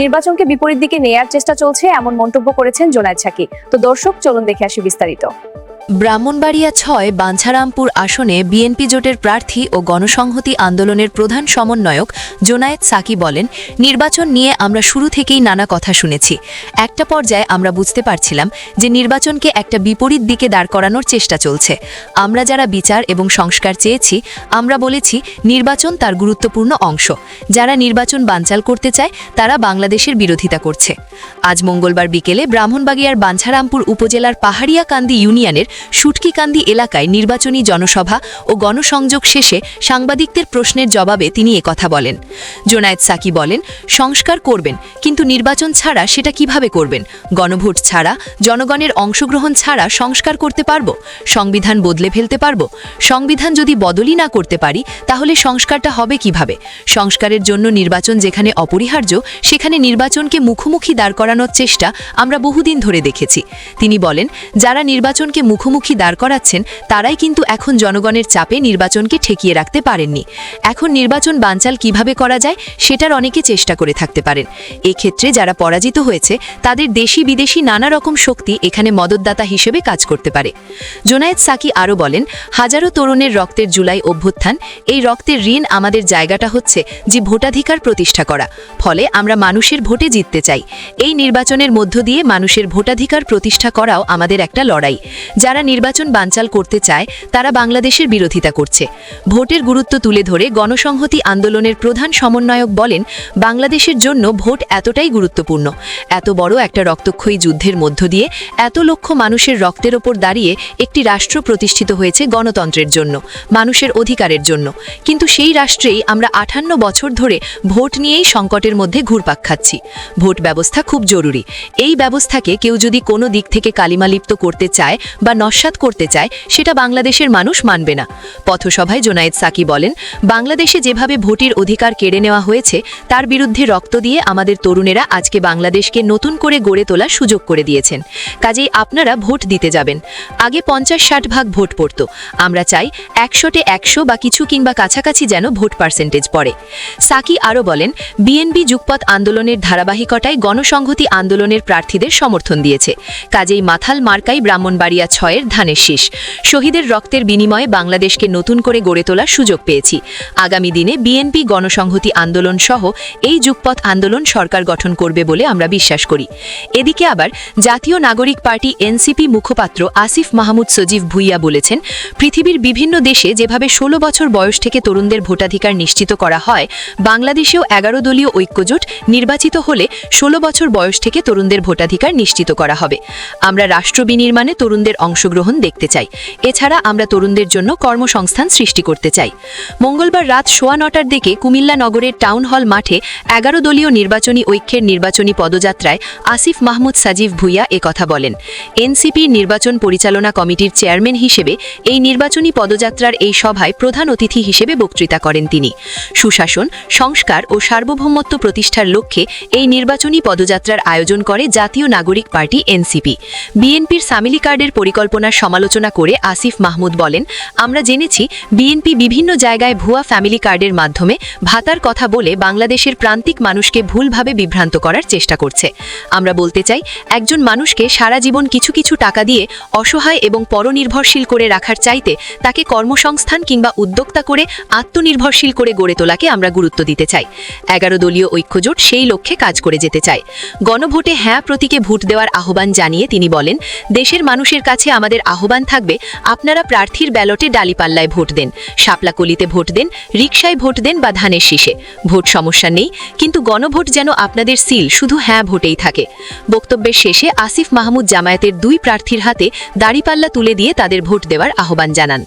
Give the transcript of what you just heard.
নির্বাচনকে বিপরীত দিকে নেয়ার চেষ্টা চলছে, এমন মন্তব্য করেছেন জোনায়েদ সাকি। তো দর্শক, চলুন দেখে আসি বিস্তারিত। ব্রাহ্মণবাড়িয়া ছয় বাঞ্ছারামপুর আসনে বিএনপি জোটের প্রার্থী ও গণসংহতি আন্দোলনের প্রধান সমন্বয়ক জোনায়েদ সাকি বলেন, নির্বাচন নিয়ে আমরা শুরু থেকেই নানা কথা শুনেছি। একটা পর্যায়ে আমরা বুঝতে পারছিলাম যে নির্বাচনকে একটা বিপরীত দিকে দাঁড় করানোর চেষ্টা চলছে। আমরা যারা বিচার এবং সংস্কার চেয়েছি, আমরা বলেছি নির্বাচন তার গুরুত্বপূর্ণ অংশ। যারা নির্বাচন বানচাল করতে চায়, তারা বাংলাদেশের বিরোধিতা করছে। আজ মঙ্গলবার বিকেলে ব্রাহ্মণবাগিয়ার বাঞ্ছারামপুর উপজেলার পাহাড়িয়াকান্দি ইউনিয়নের সুটকিকান্দি এলাকায় নির্বাচনী জনসভা ও গণসংযোগ শেষে সাংবাদিকদের প্রশ্নের জবাবে তিনি একথা বলেন। জোনায়েদ সাকি বলেন, সংস্কার করবেন, কিন্তু নির্বাচন ছাড়া সেটা কীভাবে করবেন? গণভোট ছাড়া, জনগণের অংশগ্রহণ ছাড়া সংস্কার করতে পারব? সংবিধান বদলে ফেলতে পারব? সংবিধান যদি বদলই না করতে পারি, তাহলে সংস্কারটা হবে কীভাবে? সংস্কারের জন্য নির্বাচন যেখানে অপরিহার্য, সেখানে নির্বাচনকে মুখোমুখি দাঁড় করানোর চেষ্টা আমরা বহুদিন ধরে দেখেছি। তিনি বলেন, যারা নির্বাচনকে মুখোমুখি দাঁড় করাচ্ছেন, তারাই কিন্তু এখন জনগণের চাপে নির্বাচনকে ঠেকিয়ে রাখতে পারেননি। এখন নির্বাচন বানচাল কীভাবে করা যায়, সেটার অনেকে চেষ্টা করে থাকতে পারেন। এক্ষেত্রে যারা পরাজিত হয়েছে, তাদের দেশি বিদেশি নানা রকম শক্তি এখানে মদতদাতা হিসেবে কাজ করতে পারে। জোনায়েদ সাকি আরও বলেন, হাজারো তরুণের রক্তের জুলাই অভ্যুত্থান, এই রক্তের ঋণ আমাদের জায়গাটা হচ্ছে যে ভোটাধিকার প্রতিষ্ঠা করা, ফলে আমরা মানুষের ভোটে জিততে চাই। এই নির্বাচনের মধ্য দিয়ে মানুষের ভোটাধিকার প্রতিষ্ঠা করাও আমাদের একটা লড়াই, যারা নির্বাচন বানচাল করতে চায়, তারা বাংলাদেশের বিরোধিতা করছে। ভোটের গুরুত্ব তুলে ধরে গণসংহতি আন্দোলনের প্রধান সমন্বয়ক বলেন, বাংলাদেশের জন্য ভোট এতটাই গুরুত্বপূর্ণ। এত বড় একটা রক্তক্ষয়ী যুদ্ধের মধ্য দিয়ে এত লক্ষ মানুষের রক্তের ওপর দাঁড়িয়ে একটি রাষ্ট্র প্রতিষ্ঠিত হয়েছে গণতন্ত্রের জন্য, মানুষের অধিকারের জন্য। কিন্তু সেই রাষ্ট্রেই আমরা আঠান্ন বছর ধরে ভোট নিয়েই সংকটের মধ্যে ঘুরপাক খাচ্ছি। ভোট ব্যবস্থা খুব জরুরি। এই ব্যবস্থাকে কেউ যদি কোনো দিক থেকে কালিমালিপ্ত করতে চায় বা নস্বাত করতে চায়, সেটা বাংলাদেশের মানুষ মানবে না। পথসভায় জোনায়েদ সাকি বলেন, বাংলাদেশে যেভাবে ভোটের অধিকার কেড়ে নেওয়া হয়েছে, তার বিরুদ্ধে রক্ত দিয়ে আমাদের তরুণেরা আজকে বাংলাদেশকে নতুন করে গড়ে তোলার সুযোগ করে দিয়েছেন। কাজেই আপনারা ভোট দিতে যাবেন। আগে পঞ্চাশ ষাট ভাগ ভোট পড়ত। আমরা চাই একশোটে একশো বা কিছু কিংবা কাছাকাছি যেন ভোট পার্সেন্টেজ পড়ে। সাকি আরও বলেন, বিএনপি যুগপথ আন্দোলনের ধারাবাহিকতায় গণসংহতি আন্দোলনের প্রার্থীদের সমর্থন দিয়েছে। কাজেই মাথাল মার্কাই ব্রাহ্মণবাড়িয়া ছয়ের ধানের শীষ। শহীদের রক্তের বিনিময়ে বাংলাদেশকে নতুন করে গড়ে তোলার সুযোগ পেয়েছি। আগামী দিনে বিএনপি গণসংহতি আন্দোলন সহ এই যুগপথ আন্দোলন সরকার গঠন করবে বলে আমরা বিশ্বাস করি। এদিকে আবার জাতীয় নাগরিক পার্টি এনসিপি মুখপাত্র আসিফ মাহমুদ সজীব ভুইয়া বলেছেন, পৃথিবীর বিভিন্ন দেশে যেভাবে ষোলো বছর বয়স থেকে তরুণদের ভোটাধিকার নিশ্চিত করা হয়, বাংলাদেশেও এগারো দলীয় ঐক্যজোট নির্বাচিত হলে ষোলো বছর বয়স থেকে তরুণদের ভোটাধিকার নিশ্চিত করা হবে। আমরা রাষ্ট্র বিনির্মাণে তরুণদের অংশগ্রহণ দেখতে চাই। এছাড়া আমরা তরুণদের জন্য কর্মসংস্থান সৃষ্টি করতে চাই। মঙ্গলবার রাত সোয়া নটার দিকে কুমিল্লা নগরের টাউন হল মাঠে এগারো দলীয় নির্বাচনী ঐক্যের নির্বাচনী পদযাত্রায় আসিফ মাহমুদ সাজিব ভুইয়া কথা বলেন। এনসিপির নির্বাচন পরিচালনা কমিটির চেয়ারম্যান হিসেবে এই নির্বাচনী পদযাত্রার এই সভায় প্রধান অতিথি হিসেবে বক্তৃতা করেন তিনি। সুশাসন, সংস্কার ও সার্বভৌমত্ব প্রতিষ্ঠার লক্ষ্যে এই নির্বাচনী পদযাত্রার আয়োজন করে জাতীয় নাগরিক পার্টি এনসিপি। বিএনপির সামিলি কার্ডের পরিকল্পনার সমালোচনা করে আসিফ মাহমুদ বলেন, আমরা জেনেছি বিএনপি বিভিন্ন জায়গায় ভুয়া ফ্যামিলি কার্ডের মাধ্যমে ভাতার কথা বলে বাংলাদেশের প্রান্তিক মানুষকে ভুলভাবে বিভ্রান্ত করার চেষ্টা করছে। আমরা বলতে চাই, একজন মানুষকে সারা জীবন কিছু কিছু টাকা দিয়ে অসহায় এবং পরনির্ভরশীল করে রাখার চাইতে তাকে কর্মসংস্থান কিংবা উদ্যোক্তা করে আত্মনির্ভরশীল করে গড়ে তোলাকে আমরা গুরুত্ব দিতে চাই। এগারো দলীয় ঐক্যজোট সেই লক্ষ্যে কাজ করে যেতে চায়। গণভোটে হ্যাঁ প্রতীকে ভোট দেওয়ার আহ্বান জানিয়ে তিনি বলেন, দেশের মানুষের কাছে আমাদের আহ্বান থাকবে, আপনারা প্রার্থীর ব্যালটে ডালিপাল্লায় ভোট দেন, শাপলাকলিতে ভোট দেন, রিকশায় ভোট দেন বা ধানের শীষে। ভোট সমস্যা নেই, কিন্তু গণভোট যেন আপনাদের সিল, শুধু হ্যাঁ ভোটেই থাকে। বক্তব্যের শেষে আসিফ মাহমুদ জামায়াতের দুই প্রার্থীর হাতে দাড়িপাল্লা তুলে দিয়ে তাদের ভোট দেওয়ার আহ্বান জানান।